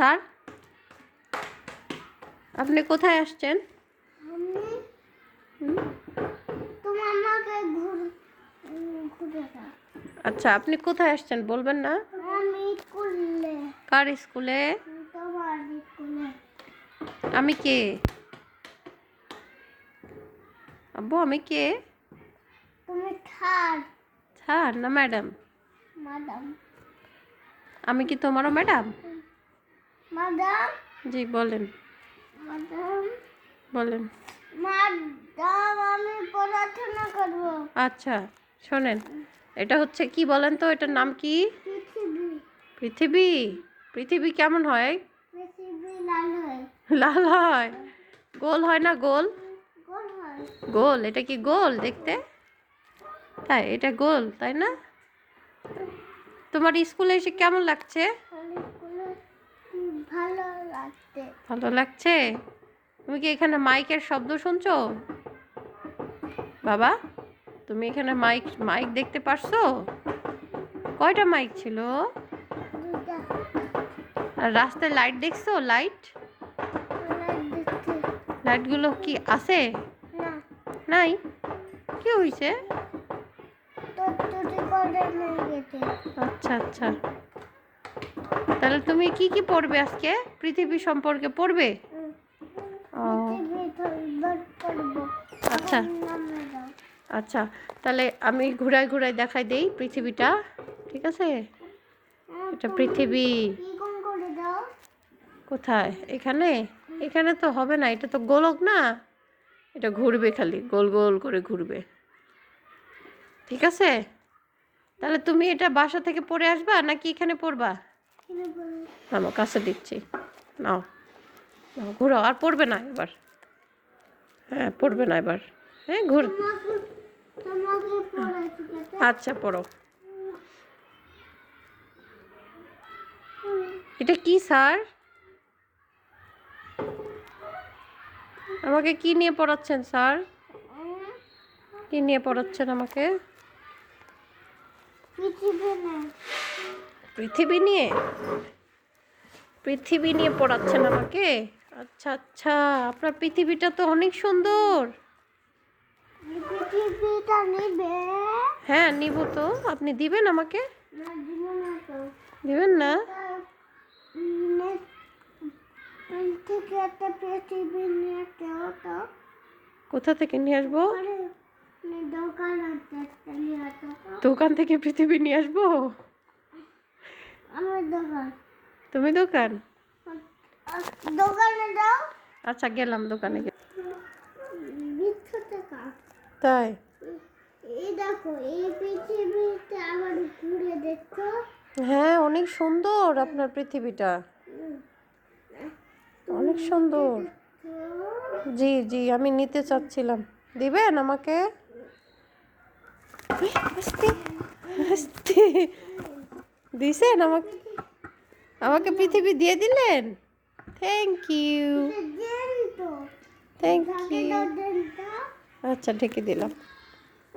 Sir? আপনি কোথায় আসছেন? আচ্ছা আপনি কোথায় আসছেন বলবেন না? কার স্কুলে? আমি কে? আব্বু আমি কে? তুমি স্যার না ম্যাডাম? ম্যাডাম। আমি কি তোমারও ম্যাডাম? ম্যাডাম জি বলেন। ম্যাডাম বলেন। ম্যাডাম আমি পড়াশোনা করব। আচ্ছা শোনেন এটা হচ্ছে কি বলেন তো এটার নাম কি? পৃথিবী। পৃথিবী? পৃথিবী কেমন হয়? পৃথিবী লাল হয়। লাল হয়। গোল হয় না গোল? গোল এটা কি গোল দেখতে? তাই এটা গোল তাই না? তোমার স্কুলে এসে কেমন লাগছে? ভালো লাগছে তুমি কি এখানে মাইকের শব্দ শুনছো বাবা তুমি এখানে মাইক মাইক দেখতে পারছ কয়টা মাইক ছিল আর রাস্তায় লাইট দেখছ লাইট লাইটগুলো কি আছে না নাই কি হয়েছে আচ্ছা আচ্ছা তাহলে তুমি কি কি পড়বে আজকে? পৃথিবী সম্পর্কে পড়বে? ও। আচ্ছা। আচ্ছা তাহলে আমি ঘুরাই ঘুরাই দেখাই দেই পৃথিবীটা, ঠিক আছে? এটা পৃথিবী। কোথায়? এখানে? এখানে তো হবে না, এটা তো গোলক না? এটা ঘুরবে খালি, গোল গোল করে ঘুরবে। ঠিক আছে? তাহলে তুমি এটা বাসা থেকে পড়ে আসবা নাকি এখানে পড়বা? আমার কাছে দিচ্ছি। নাও। নাও ঘুরো আর পড়বে না এবার। হ্যাঁ পড়বে না এবার। হ্যাঁ ঘুর। আচ্ছা পড়ো। এটা কি, স্যার? আমাকে কি নিয়ে পড়াচ্ছেন, স্যার? কি নিয়ে পড়াচ্ছেন আমাকে? পৃথিবী নিয়ে? পৃথিবী নিয়ে পড়াচ্ছেন আমাকে? আচ্ছা আচ্ছা আপনার পৃথিবীটা তো অনেক সুন্দর। হ্যাঁ নিব তো। আপনি দিবেন আমাকে? দিবেন না? কোথা থেকে নিয়ে আসব? দোকান থেকে পৃথিবী নিয়ে আসব? তুমি দোকান? দোকানে দাও আচ্ছা গেলাম দোকানে তাই? এই দেখো এই পৃথিবীতে আবার ঘুরে দেখো। হ্যাঁ অনেক সুন্দর আপনার পৃথিবীটা। অনেক সুন্দর। জি জি আমি নিতে চাচ্ছিলাম। দিবেন আমাকে? দিছেন আমাকে? আমাকে পৃথিবী দিয়ে দিলেন? থ্যাংক ইউ থ্যাংক ইউ আচ্ছা ঢেকে দিলাম।